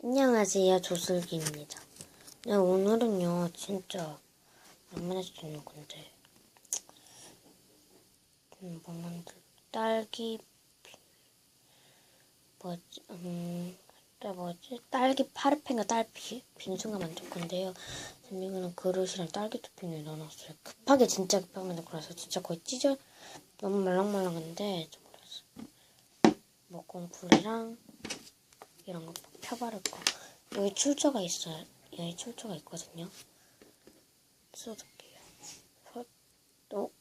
안녕하세요 조슬기입니다. 네, 오늘은요 진짜 오랜만에 찍는 건데 음, 뭐 만들 딸기 피- 뭐지 음 뭐지 딸기 파르펜과 딸기 빙수가 만들 건데요. 이거는 그릇이랑 딸기 토핑을 넣어놨어요. 급하게 진짜 급하게 만들 거라서 진짜 거의 찢어 너무 말랑말랑한데 좀 그래서 먹공풀이랑 이런 거 펴바를 거. 여기 출처가 있어요. 여기 출처가 있거든요. 써둘게요. 헛, 또.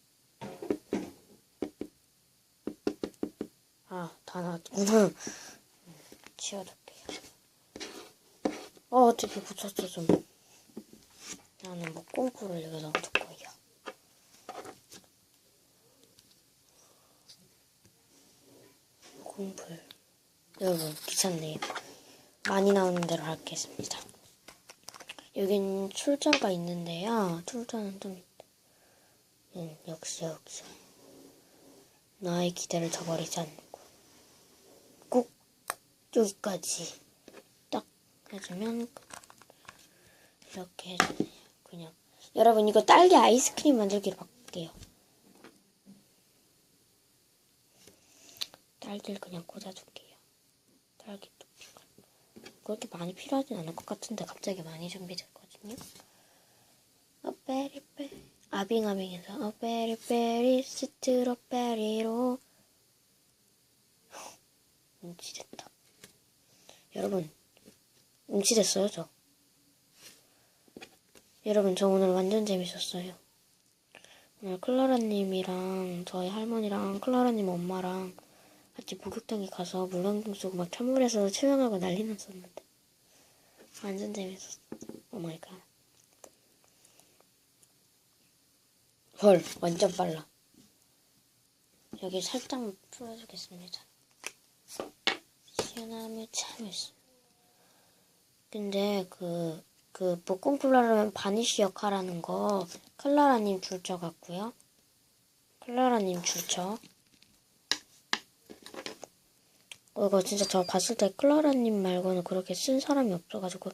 아, 다 나왔구나. 음, 치워둘게요. 어, 어떻게 붙였어, 좀. 나는 뭐 꽁꾸를 여기다 넣을 거예요. 꽁풀. 여러분, 귀찮네요. 많이 나오는 대로 하겠습니다. 여긴 출처가 있는데요. 출처는 좀, 음, 역시, 역시. 나의 기대를 저버리지 않고. 꼭 여기까지 딱 해주면, 끝. 이렇게 해주세요. 그냥. 여러분, 이거 딸기 아이스크림 만들기로 바꿀게요. 딸기를 그냥 꽂아줄게요. 딸기 토핑을. 그렇게 많이 필요하진 않을 것 같은데 갑자기 많이 준비됐거든요. 어 베리베리 아빙아빙해서 어 베리베리 스트로베리로 음치됐다. 여러분 음치됐어요 저. 여러분 저 오늘 완전 재밌었어요. 오늘 클라라님이랑 저희 할머니랑 클라라님 엄마랑 같이 목욕탕에 가서 물안경 쓰고 막 찬물에서 수영하고 난리 났었는데 완전 재밌었어. 오마이갓. 헐, 완전 빨라. 여기 살짝 풀어주겠습니다. 시원함을 참했어. 근데 그, 그, 콜라라면 바니쉬 역할하는 거 클라라님 줄쳐 같고요. 클라라님 줄쳐. 어, 이거 진짜 저 봤을 때 클라라님 말고는 그렇게 쓴 사람이 없어가지고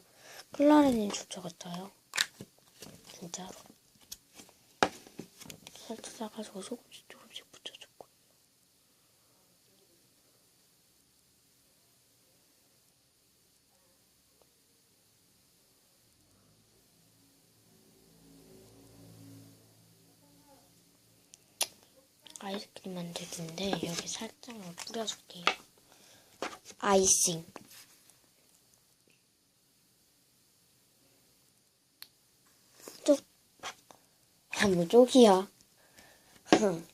클라라님 줄것 같아요. 진짜로. 살짝 싸가지고 조금씩 조금씩 붙여줬고. 아이스크림 만들기인데 여기 살짝만 뿌려줄게요. 아이싱. 쪽. 아, 뭐 쪽이야. 흥.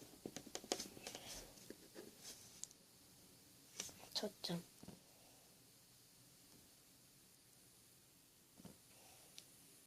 초점.